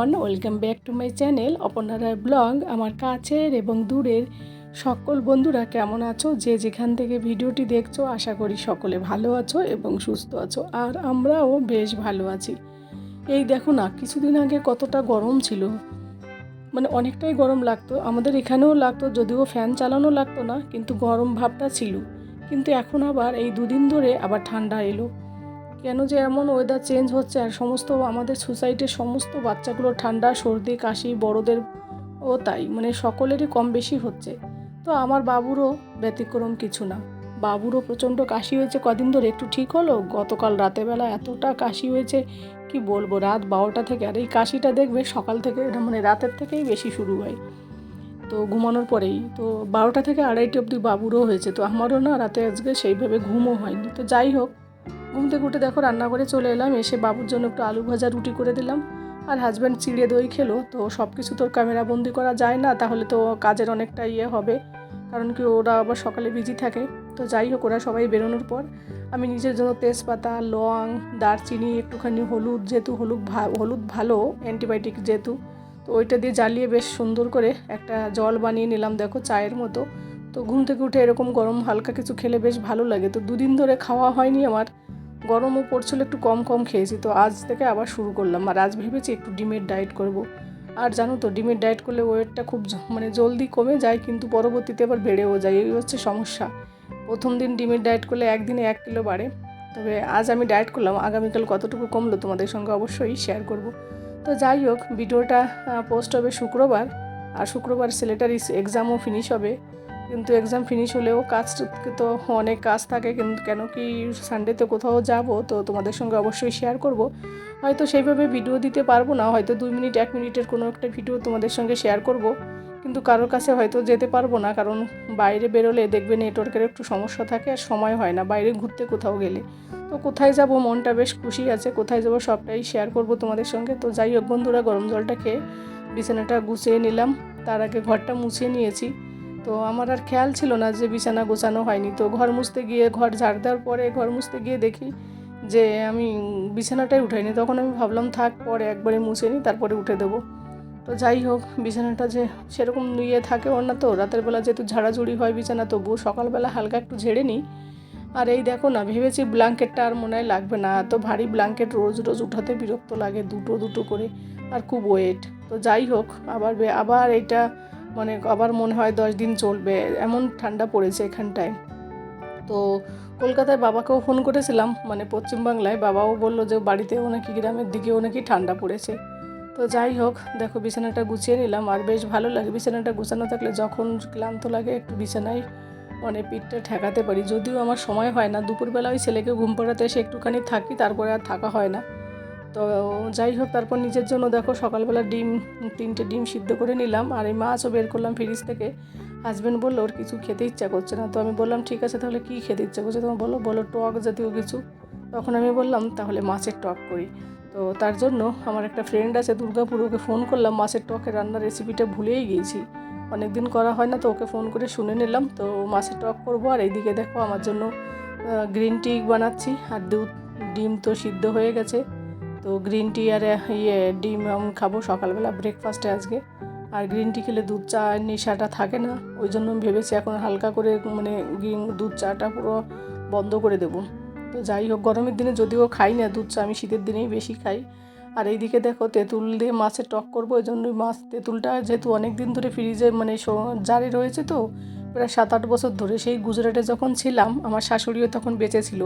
Everyone, welcome back to my channel Aparna Roy blog. আমার কাছের এবং দূরের সকল বন্ধুরা কেমন আছো? যে যেখান থেকে ভিডিওটি দেখছ, আশা করি সকলে ভালো আছো এবং সুস্থ আছো, আর আমরাও বেশ ভালো আছি। এই দেখো না, কিছুদিন আগে কতটা গরম ছিল। মানে অনেকটাই গরম লাগতো। আমাদের এখানেও লাগতো, যদিও ফ্যান চালানো লাগতো না, কিন্তু গরম ভাবটা ছিল। কিন্তু এখন আবার এই দুদিন ধরে আবার ঠান্ডা এলো। কেন যে এমন ওয়েদার চেঞ্জ হচ্ছে আর সমস্ত আমাদের সোসাইটির সমস্ত বাচ্চাগুলো ঠান্ডা, সর্দি, কাশি, বড়দের ও তাই মানে সকলেরই কম বেশি হচ্ছে। তো আমার বাবুরও ব্যতিক্রম কিছু না। বাবুরও প্রচণ্ড কাশি হয়েছে কদিন ধরে, একটু ঠিক হলো? গতকাল রাতেবেলা এতটা কাশি হয়েছে, কি বলব? রাত বারোটা থেকে, আর এই কাশিটা দেখবে সকাল থেকে মানে রাতের থেকেই বেশি শুরু হয়। তো ঘুমানোর পরেই, তো বারোটা থেকে আড়াইটে অবধি বাবুরও হয়েছে। তো আমারও না রাতে আজকে সেইভাবে ঘুমও হয়নি। তো যাই হোক ঘুম থেকে উঠে দেখো রান্না করে চলে এলাম, এসে বাবুর জন্য একটু আলু ভাজা, রুটি করে দিলাম। আর হাজব্যান্ড চিড়ে দই খেলো, তো সব কিছু তোর ক্যামেরা বন্দি করা যায় না, তাহলে তো কাজের অনেকটা ইয়ে হবে। কারণ কি ওরা আবার সকালে বিজি থাকে, তো যাই হোক ওরা সবাই বেরোনোর পর আমি নিজের জন্য তেজপাতা, লং, দারচিনি, একটুখানি হলুদ, যেহেতু হলুদ হলুদ ভালো অ্যান্টিবায়োটিক যেহেতু, তো ওইটা দিয়ে জ্বালিয়ে বেশ সুন্দর করে একটা জল বানিয়ে নিলাম, দেখো চায়ের মতো। তো ঘুম থেকে উঠে এরকম গরম হালকা কিছু খেলে বেশ ভালো লাগে। তো দুদিন ধরে খাওয়া হয়নি আমার। গরমও পড়ছিল, একটু কম কম খেয়েছি। তো আজ থেকে আবার শুরু করলাম। আর আজ ভেবেছি একটু ডিমের ডায়েট করব। আর জানো তো, ডিমের ডায়েট করলে ওয়েটটা খুব মানে জলদি কমে যায়, কিন্তু পরবর্তীতে আবার বেড়েও যায়। এই হচ্ছে সমস্যা। প্রথম দিন ডিমের ডায়েট করলে একদিনে এক কিলো বাড়ে। তবে আজ আমি ডায়েট করলাম। আগামীকাল কতটুকু কমলো তোমাদের সঙ্গে অবশ্যই শেয়ার করব। তো যাই হোক, ভিডিওটা পোস্ট হবে শুক্রবার। আর শুক্রবার ছেলেটার এক্সামও ফিনিশ হবে। কিন্তু এক্সাম ফিনিশ হলেও কাজ তো অনেক কাজ থাকে, কিন্তু কেন কি সানডেতে কোথাও যাব, তো তোমাদের সঙ্গে অবশ্যই শেয়ার করব। হয়তো সেইভাবে ভিডিও দিতে পারব না, হয়তো দুই মিনিট, এক মিনিটের কোনো একটা ভিডিও তোমাদের সঙ্গে শেয়ার করব। কিন্তু কারোর কাছে হয়তো যেতে পারব না, কারণ বাইরে বেরোলে দেখবে নেটওয়ার্কের একটু সমস্যা থাকে আর সময় হয় না, বাইরে ঘুরতে কোথাও গেলে। তো কোথায় যাব, মনটা বেশ খুশি আছে, কোথায় যাব সবটাই শেয়ার করব তোমাদের সঙ্গে। তো যাই হোক বন্ধুরা, গরম জলটা খেয়ে বিছানাটা গুছিয়ে নিলাম, তার আগে ঘরটা মুছিয়ে নিয়েছি। তো আমার আর খেয়াল ছিল না যে বিছানা গোছানো হয়নি। তো ঘর মুছতে গিয়ে, ঘর ঝাড় দেওয়ার পরে ঘর মুছতে গিয়ে দেখি যে আমি বিছানাটাই উঠাইনি। তখন আমি ভাবলাম, থাক, পরে একবারে মুছে নিই তারপরে উঠে দেবো। তো যাই হোক, বিছানাটা যে সেরকম ইয়ে থাকে ওর না তো। রাতের বেলা যেহেতু ঝাড়াঝুড়ি হয় বিছানা, তবুও সকালবেলা হালকা একটু ঝেড়ে নিই। আর এই দেখো না, ভেবেছি ব্ল্যাঙ্কেটটা আর মনে হয় লাগবে না। এত ভারী ব্ল্যাঙ্কেট রোজ রোজ উঠাতে বিরক্ত লাগে দুটো দুটো করে, আর খুব ওয়েট। তো যাই হোক, আবার আবার এইটা মানে আবার মনে হয় দশ দিন চলবে, এমন ঠান্ডা পড়েছে এখানটায়। তো কলকাতায় বাবাকেও ফোন করেছিলাম মানে পশ্চিমবাংলায় বাবাও বলল যে বাড়িতেও নাকি গ্রামের দিকেও নাকি ঠান্ডা পড়েছে। তো যাই হোক, দেখো বিছানাটা গুছিয়ে নিলাম, আর বেশ ভালো লাগে বিছানাটা গুছানো থাকলে যখন ক্লান্ত লাগে একটু বিছানায় মানে পিঠটা ঠেকাতে পারি। যদিও আমার সময় হয় না, দুপুরবেলা ওই ছেলেকে ঘুম পাড়াতে এসে একটুখানি থাকি, তারপরে আর থাকা হয় না। তো যাই হোক তারপর নিজের জন্য দেখো সকালবেলা ডিম, তিনটে ডিম সিদ্ধ করে নিলাম। আর এই মাছও বের করলাম ফ্রিজ থেকে। হাজব্যান্ড বলল, ওর কিছু খেতে ইচ্ছা করছে না। তো আমি বললাম, ঠিক আছে, তাহলে কী খেতে ইচ্ছা করছে? তোমার বলো বলো, টক জাতীয় কিছু। তখন আমি বললাম, তাহলে মাছের টক করি। তো তার জন্য আমার একটা ফ্রেন্ড আছে, দুর্গাপুর, ওকে ফোন করলাম, মাছের টকের রান্নার রেসিপিটা ভুলেই গিয়েছি। অনেক দিন করা হয় না, তো ওকে ফোন করে শুনে নিলাম। তো মাছের টক করব, আর এইদিকে দেখো আমার জন্য গ্রিন টি বানাচ্ছি। আর দুধ, ডিম তো সিদ্ধ হয়ে গেছে। তো গ্রিন টি আর ইয়ে ডিম খাব সকালবেলা ব্রেকফাস্টে আজকে। আর গ্রিন টি খেলে দুধ চা নেশাটা থাকে না, ওই জন্য ভেবেছি এখন হালকা করে মানে গ্রিন দুধ চাটা পুরো বন্ধ করে দেবো। তো যাই হোক, গরমের দিনে যদিও খাই না দুধ চা, আমি শীতের দিনেই বেশি খাই। আর এইদিকে দেখো তেঁতুল দিয়ে মাছের টক করব, ওই জন্যই মাছ, তেঁতুলটা যেহেতু অনেক দিন ধরে ফ্রিজে মানে জারে রয়েছে তো প্রায় সাত আট বছর ধরে সেই গুজরাটে যখন ছিলাম, আমার শাশুড়িও তখন বেঁচে ছিল।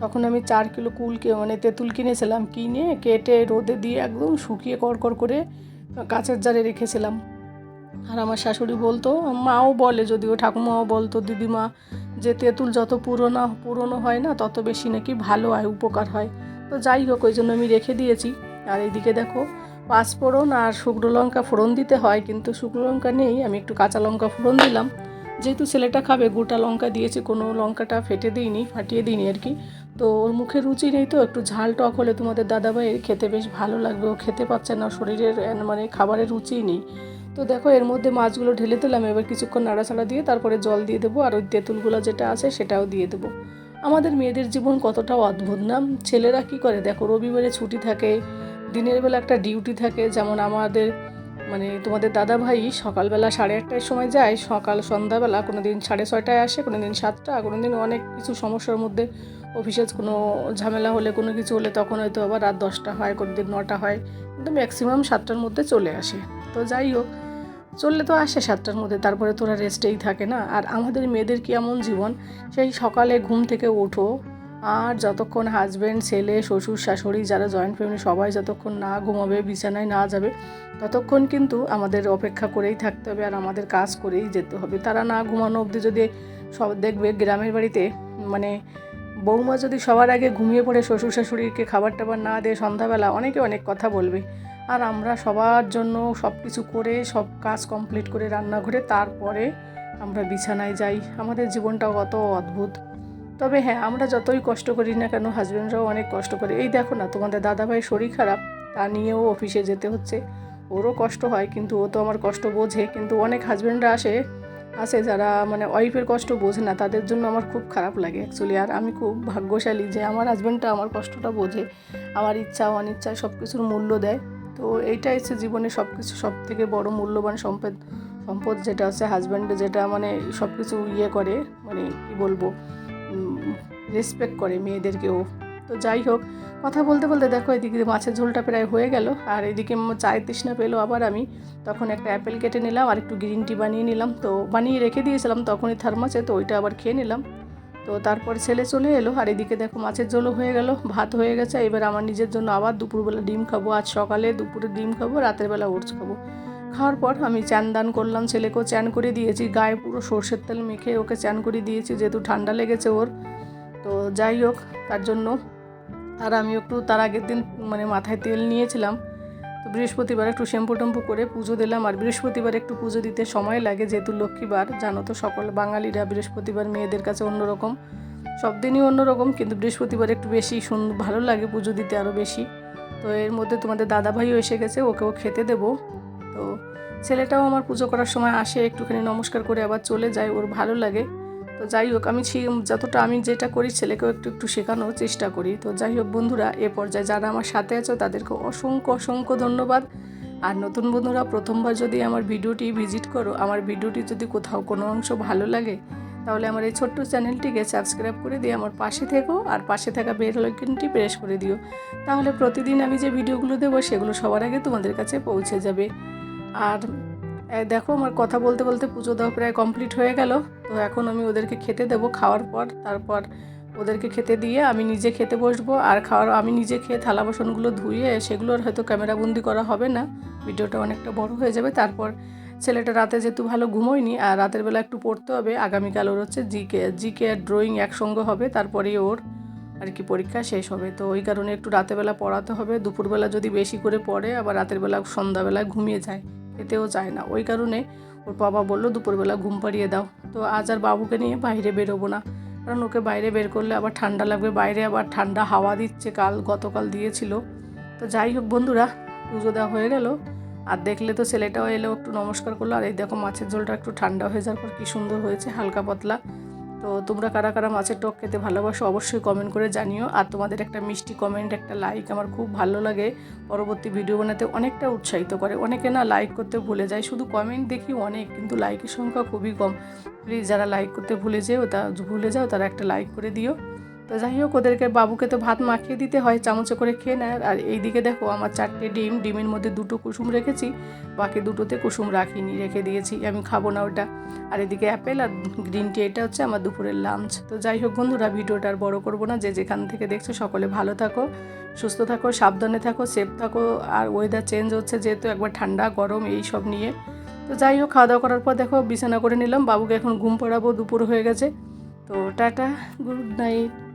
তখন আমি চার কিলো কুলকে মানে তেঁতুল কিনেছিলাম, কিনে কেটে রোদে দিয়ে একদম শুকিয়ে কড়কড় করে কাঁচের জারে রেখেছিলাম। আর আমার শাশুড়ি বলতো, মাও বলে, যদিও ঠাকুমাও বলতো, দিদিমা, যে তেঁতুল যত পুরোনো, পুরনো হয় না, তত বেশি নাকি ভালো হয়, উপকার হয়। তো যাই হোক, ওই জন্য আমি রেখে দিয়েছি। আর এইদিকে দেখো, পাঁচফোড়ন আর শুকনো লঙ্কা ফোড়ন দিতে হয়, কিন্তু শুকনো লঙ্কা নেই, আমি একটু কাঁচা লঙ্কা ফোড়ন দিলাম। যেহেতু ছেলেটা খাবে, গোটা লঙ্কা দিয়েছি, কোনো লঙ্কাটা ফেটে দিইনি, ফাটিয়ে দিইনি আর কি। তো ওর মুখে রুচি নেই তো, একটু ঝাল টক হলে তোমাদের দাদাভাইয়ের খেতে বেশ ভালো লাগবে, ও খেতে পারছে না, শরীরের মানে খাবারের রুচিই নেই। তো দেখো, এর মধ্যে মাছগুলো ঢেলে দিলাম, এবার কিছুক্ষণ নাড়াচাড়া দিয়ে তারপরে জল দিয়ে দেবো, আর ওই তেঁতুলগুলো যেটা আছে সেটাও দিয়ে দেবো। আমাদের মেয়েদের জীবন কতটা অদ্ভুত না, ছেলেরা কি করে? দেখো, রবিবারে ছুটি থাকে, দিনের বেলা একটা ডিউটি থাকে, যেমন আমাদের মানে তোমাদের দাদা ভাই সকালবেলা সাড়ে আটটার সময় যায়, সকাল, সন্ধ্যাবেলা কোনো দিন সাড়ে ছয়টায় আসে কোনো দিন সাতটা কোনো দিন অনেক কিছু সমস্যার মধ্যে অফিসে কোনো ঝামেলা হলে কোনো কিছু হলে তখন হয়তো আবার রাত দশটা হয় কোনো দিন নটা হয়, কিন্তু ম্যাক্সিমাম সাতটার মধ্যে চলে আসে। তো যাই হোক, চললে তো আসে সাতটার মধ্যে, তারপরে তোরা রেস্টেই থাকে না। আর আমাদের মেয়েদের কি এমন জীবন? সেই সকালে ঘুম থেকে ওঠো আর যতক্ষণ হাজব্যান্ড ছেলে, শ্বশুর, শাশুড়ি যারা জয়েন্ট ফ্যামিলি সবাই যতক্ষণ না ঘুমাবে, বিছানায় না যাবে, ততক্ষণ কিন্তু আমাদের অপেক্ষা করেই থাকতে হবে আর আমাদের কাজ করেই যেতে হবে। তারা না ঘুমানো অবধি যদি সব দেখবে গ্রামের বাড়িতে মানে বৌমা যদি সবার আগে ঘুমিয়ে পড়ে, শ্বশুর শাশুড়িকে খাবার টাবার না দিয়ে সন্ধ্যাবেলা অনেকে অনেক কথা বলবে। আর আমরা সবার জন্য সব কিছু করে, সব কাজ কমপ্লিট করে রান্নাঘরে, তারপরে আমরা বিছানায় যাই। আমাদের জীবনটা কত অদ্ভুত। তবে হ্যাঁ আমরা যতই কষ্ট করি না কেন হাজব্যান্ডরাও অনেক কষ্ট করে। এই দেখো না, তোমাদের দাদাভাই শরীর খারাপ, তা নিয়েও অফিসে যেতে হচ্ছে। ওরও কষ্ট হয়, কিন্তু ও তো আমার কষ্ট বোঝে, কিন্তু অনেক হাজব্যান্ডরা আসে আছে যারা মানে ওয়াইফের কষ্ট বোঝে না, তাদের জন্য আমার খুব খারাপ লাগে অ্যাকচুয়ালি আর আমি খুব ভাগ্যশালী যে আমার হাজব্যান্ডটা আমার কষ্টটা বোঝে, আমার ইচ্ছা অনিচ্ছা সব কিছুর মূল্য দেয়। তো এইটাই হচ্ছে জীবনে সব কিছু সব থেকে বড় মূল্যবান সম্পদ সম্পদ যেটা আছে হাজব্যান্ড যেটা মানে সব কিছু ইয়ে করে মানে কি বলব? রেসপেক্ট করে মেয়েদেরকেও। তো যাই হোক, কথা বলতে বলতে দেখো এদিকে মাছের ঝোলটা প্রায় হয়ে গেল। আর এদিকে চায়ের তৃষ্ণা পেল আবার আমি। তখন একটা অ্যাপেল কেটে নিলাম আর একটু গ্রিন টি বানিয়ে নিলাম। তো বানিয়ে রেখে দিয়েছিলাম তখনই থার্মাসে তো ওইটা আবার খেয়ে নিলাম। তো তারপর ছেলে চলে এলো আর এদিকে দেখো মাছের ঝোলও হয়ে গেল, ভাত হয়ে গেছে। এবার আমার নিজের জন্য আবার দুপুরবেলা ডিম খাব। আজ সকালে দুপুরে ডিম খাব, রাতের বেলা ওটস খাব। খাওয়ার পর আমি চ্যান দান করলাম, ছেলেকেও চ্যান করে দিয়েছি। গায়ে পুরো সর্ষের তেল মেখে ওকে চ্যান করে দিয়েছি, যেহেতু ঠান্ডা লেগেছে ওর। তো যাই হোক, তার জন্য আর আমি একটু তার আগের দিন মানে মাথায় তেল নিয়েছিলাম। তো বৃহস্পতিবার একটু শ্যাম্পু ট্যাম্পু করে পুজো দিলাম। আর বৃহস্পতিবার একটু পুজো দিতে সময় লাগে, যেহেতু লক্ষ্মীবার, জানো তো সকল বাঙালিরা বৃহস্পতিবার মেয়েদের কাছে অন্যরকম। সব দিনই অন্যরকম, কিন্তু বৃহস্পতিবার একটু বেশি সুন্দর ভালো লাগে পুজো দিতে আরও বেশি। তো এর মধ্যে তোমাদের দাদাভাইও এসে গেছে, ওকেও খেতে দেবো। তো ছেলেটাও আমার পুজো করার সময় আসে, একটুখানি নমস্কার করে আবার চলে যায়, ওর ভালো লাগে। তো যাই হোক, আমি যতটা আমি যেটা করি ছেলেকেও একটু একটু শেখানোর চেষ্টা করি। তো যাই হোক বন্ধুরা, এ পর্যায়ে যারা আমার সাথে আছো তাদেরকে অসংখ্য অসংখ্য ধন্যবাদ। আর নতুন বন্ধুরা, প্রথমবার যদি আমার ভিডিওটি ভিজিট করো, আমার ভিডিওটি যদি কোথাও কোনো অংশ ভালো লাগে, তাহলে আমার এই ছোট্ট চ্যানেলটিকে সাবস্ক্রাইব করে দিয়ে আমার পাশে থেকো, আর পাশে থাকা বেল আইকনটি প্রেস করে দিও। তাহলে প্রতিদিন আমি যে ভিডিওগুলো দেবো, সেগুলো সবার আগে তোমাদের কাছে পৌঁছে যাবে। আর দেখো আমার কথা বলতে বলতে পুজো দেওয়া প্রায় কমপ্লিট হয়ে গেল। তো এখন আমি ওদেরকে খেতে দেবো খাওয়ার পর। তারপর ওদেরকে খেতে দিয়ে আমি নিজে খেতে বসবো। আর খাওয়ার আমি নিজে খেয়ে থালা বাসনগুলো ধুয়ে, সেগুলোর হয়তো ক্যামেরাবন্দি করা হবে না। ভিডিওটা অনেকটা বড় হয়ে যাবে। তারপর ছেলেটা রাতে যেহেতু ভালো ঘুমোয়নি, আর রাতের বেলা একটু পড়তে হবে। আগামীকাল ওর হচ্ছে জিকে জিকে আর ড্রয়িং একসঙ্গে হবে। তারপরেই ওর আর কি পরীক্ষা শেষ হবে। তো ওই কারণে একটু রাতেরবেলা পড়াতে হবে। দুপুরবেলা যদি বেশি করে পড়ে, আবার রাতের বেলা সন্ধ্যাবেলায় ঘুমিয়ে যায়। খেতেও চায় না। ওই কারণে ওর বাবা বলল, দুপুরবেলা ঘুম পাড়িয়ে দাও। তো আজ আর বাবুকে নিয়ে বাইরে বেরোবো না। কারণ ওকে বাইরে বের করলে আবার ঠান্ডা লাগবে। বাইরে আবার ঠান্ডা হাওয়া দিচ্ছে। কাল গতকাল দিয়েছিল। তো যাই হোক বন্ধুরা, পুজো দেওয়া হয়ে গেল। আর দেখলে তো ছেলেটাও এলো, একটু নমস্কার করল। আর এই দেখো মাছের ঝোলটা একটু ঠান্ডা হয়ে যাওয়ার পর কী সুন্দর হয়েছে, হালকা পাতলা। তো তোমরা কারা কারা মাছের টক খেতে ভালোবাসো অবশ্যই কমেন্ট করে জানিও। আর তোমাদের একটা মিষ্টি কমেন্ট একটা লাইক আমার খুব ভালো লাগে। পরবর্তী ভিডিও বানাতে অনেকটা উৎসাহিত করে। অনেকে না লাইক করতে ভুলে যায়। শুধু কমেন্ট দেখি অনেক, কিন্তু লাইকের সংখ্যা খুবই কম। প্লিজ যারা লাইক করতে ভুলে যেও, তা ভুলে যাও, তারা একটা লাইক করে দিও। তো যাই হোক, ওদেরকে বাবুকে তো ভাত মাখিয়ে দিতে হয়, চামচে করে খেয়ে নেয়। আর এইদিকে দেখো, আমার চারটে ডিম, ডিমের মধ্যে দুটো কুসুম রেখেছি, বাকি দুটোতে কুসুম রাখিনি, রেখে দিয়েছি, আমি খাব না ওটা। আর এদিকে অ্যাপেল আর গ্রিন টি, এটা হচ্ছে আমার দুপুরের লাঞ্চ। তো যাই হোক বন্ধুরা, ভিডিওটা আর বড়ো করব না, যে যেখান থেকে দেখছ সকলে ভালো থাকো, সুস্থ থাকো, সাবধানে থাকো সেফ থাকো, আর ওয়েদার চেঞ্জ হচ্ছে যেহেতু একবার ঠান্ডা, গরম, এই সব নিয়ে। তো যাই হোক, খাওয়া দাওয়া করার পর দেখো, বিছানা করে নিলাম, বাবুকে এখন ঘুম পড়াবো, দুপুর হয়ে গেছে। তো টাটা গুড নাইট